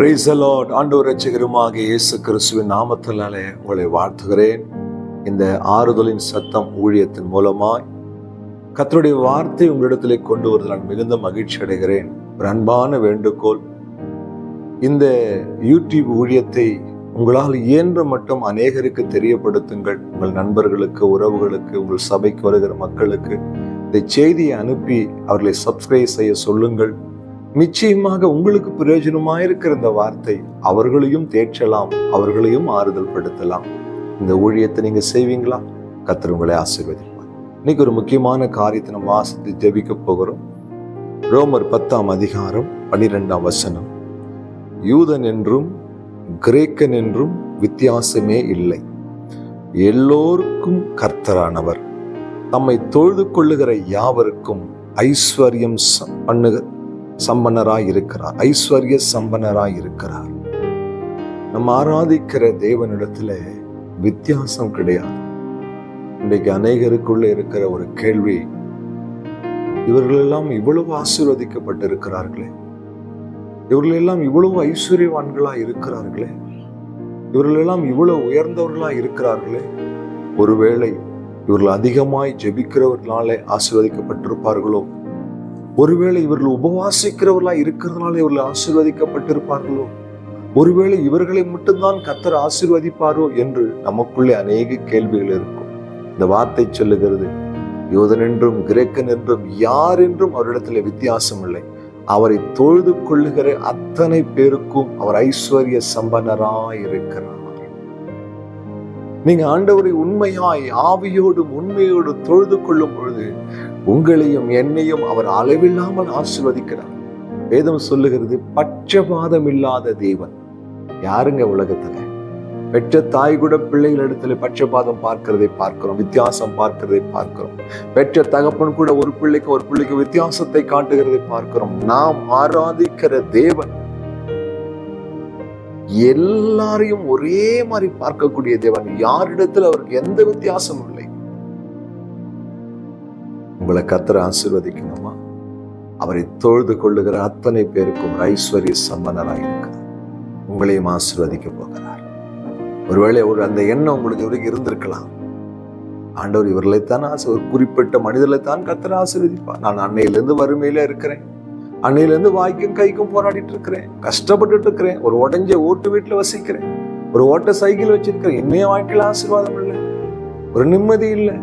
பிரேசலோட் Lord ஆண்டவர் ரட்சகருமாக இயேசு கிறிஸ்துவின் நாமத்தினாலே உங்களை வாழ்த்துகிறேன். இந்த ஆறுதலின் சத்தம் ஊழியத்தின் மூலமாய் கத்தருடைய வார்த்தை உங்களிடத்திலே கொண்டு வருவதில் நான் மிகுந்த மகிழ்ச்சி அடைகிறேன். ஒரு அன்பான வேண்டுகோள். இந்த யூடியூப் ஊழியத்தை உங்களால் இயன்ற மட்டும் அநேகருக்கு தெரியப்படுத்துங்கள். உங்கள் நண்பர்களுக்கு உறவுகளுக்கு உங்கள் சபைக்கு வருகிற மக்களுக்கு இந்த செய்தியை அனுப்பி அவர்களை சப்ஸ்கிரைப் செய்ய சொல்லுங்கள். நிச்சயமாக உங்களுக்கு பிரயோஜனமாயிருக்கிற இந்த வார்த்தை அவர்களையும் தேற்றலாம் அவர்களையும் ஆறுதல் படுத்தலாம் இந்த ஊழியத்தை நீங்க செய்வீங்களா? கர்த்தர் உங்களை ஆசீர்வதிப்பார். இன்னைக்கு ஒரு முக்கியமான காரியத்தை நம்ம வாசித்து ஜெபிக்க போகிறோம். ரோமர் பத்தாம் அதிகாரம் பன்னிரெண்டாம் வசனம். யூதன் என்றும் கிரேக்கன் என்றும் வித்தியாசமே இல்லை. எல்லோருக்கும் கர்த்தரானவர். தம்மை தொழுது கொள்ளுகிற யாவருக்கும் ஐஸ்வர்யம் பண்ணுக சம்பனராய் இருக்கிறார் ஐஸ்வர்ய சம்பனராய் இருக்கிறார் நம்ம ஆராதிக்கிற தேவனிடத்துல வித்தியாசம் கிடையாது. இன்றைக்கு அநேகருக்குள்ள இருக்கிற ஒரு கேள்வி இவர்களெல்லாம் இவ்வளவு ஆசீர்வதிக்கப்பட்டிருக்கிறார்களே? இருக்கிறார்களே இவ்வளவு ஐஸ்வர்யவான்களா இருக்கிறார்களே? இவர்களெல்லாம் இவ்வளவு உயர்ந்தவர்களா இருக்கிறார்களே? ஒருவேளை இவர்கள் அதிகமாய் ஜெபிக்கிறவர்களாலே ஆசீர்வதிக்கப்பட்டிருப்பார்களோ? ஒருவேளை இவர்கள் உபவாசிக்கிறவர்களா இருக்கிறதுனால இவர்கள் ஆசீர்வதிக்கப்பட்டிருப்பார்களோ? ஒருவேளை இவர்களை மட்டும்தான் கத்தர் ஆசீர்வதிப்பாரோ என்று நமக்குள்ளே அநேக கேள்விகள் இருக்கும். இந்த வார்த்தை சொல்லுகிறது யோதன் என்றும் கிரேக்கன் என்றும் யார் என்றும் அவரிடத்துல வித்தியாசம் இல்லை. அவரை தொழுது கொள்ளுகிற அத்தனை பேருக்கும் அவர் ஐஸ்வர்ய சம்பனராய் இருக்கிறார் நீங்க ஆண்டவரை உண்மையாய் ஆவியோடும் உண்மையோடும் தொழுது கொள்ளும் பொழுது உங்களையும் என்னையும் அவர் அளவில்லாமல் ஆசிர்வதிக்கிறார். வேதம் சொல்லுகிறது பட்சபாதம் இல்லாத தேவன். யாருங்க உலகத்துல? பெற்ற தாய் கூட பிள்ளைகள் இடத்துல பட்சபாதம் பார்க்கிறதை பார்க்கிறோம் வித்தியாசம் பார்க்கிறதை பார்க்கிறோம். பெற்ற தகப்பன் கூட ஒரு பிள்ளைக்கு ஒரு பிள்ளைக்கு வித்தியாசத்தை காட்டுகிறதை பார்க்கிறோம். நாம் ஆராதிக்கிற தேவன் எல்லாரையும் ஒரே மாதிரி பார்க்கக்கூடிய தேவன். யாரிடத்தில் அவருக்கு எந்த வித்தியாசமும் இல்லை. உங்களை கத்திர ஆசீர்வதிக்கணுமா? அவரை தொழுது கொள்ளுகிற அத்தனை பேருக்கும் ஒரு ஐஸ்வர்ய சம்பனராக இருக்கிறார். உங்களையும் ஆசீர்வதிக்க போகிறார். ஒருவேளை ஒரு அந்த எண்ணம் உங்களுக்கு இவருக்கு இருந்திருக்கலாம். ஆண்டவர் இவர்களைத்தான் ஆசை ஒரு குறிப்பிட்ட மனிதர்களைத்தான் கத்திர ஆசீர்வதிப்பார். நான் அன்னையிலிருந்து வறுமையில இருக்கிறேன். அன்னையிலிருந்து வாய்க்கும் கைக்கும் போராடிட்டு இருக்கிறேன் கஷ்டப்பட்டுட்டு இருக்கிறேன் ஒரு உடஞ்ச ஓட்டு வீட்டுல வசிக்கிறேன். ஒரு ஓட்ட சைக்கிள் வச்சிருக்கிறேன். என்னைய வாழ்க்கையில் ஆசீர்வாதம் இல்லை. ஒரு நிம்மதி இல்லை.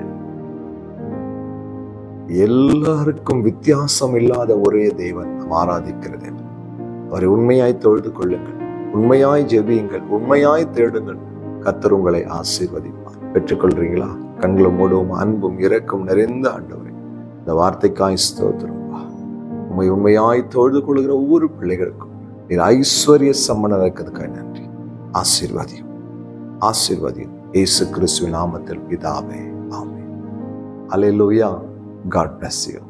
எல்லாருக்கும் வித்தியாசம் இல்லாத ஒரே தேவன் நாம் ஆராதிக்கிற தேவன். அவரை உண்மையாய் தொழுது கொள்ளுங்கள். உண்மையாய் ஜெபியுங்கள். உண்மையாய் தேடுங்கள். கத்தர் உங்களை ஆசீர்வதிப்பார். பெற்றுக்கொள்றீங்களா? கண்களும் மூடவும் அன்பும் இரக்கும் நிறைந்த ஆண்டவரே. இந்த வார்த்தைக்காய் ஸ்தோத்திரம். உண்மை உண்மையாய் தொழுது கொள்கிற ஒவ்வொரு பிள்ளைகளுக்கும் நீர் ஐஸ்வர்ய சம்மணம் இருக்கிறதுக்காக நன்றி. ஆசீர்வாதியும். ஆசீர்வாதியும். ஏசு கிறிஸ்துவின் நாமத்தில் பிதாவே ஆமே அல்லேலூயா காட் பிளஸ் யூ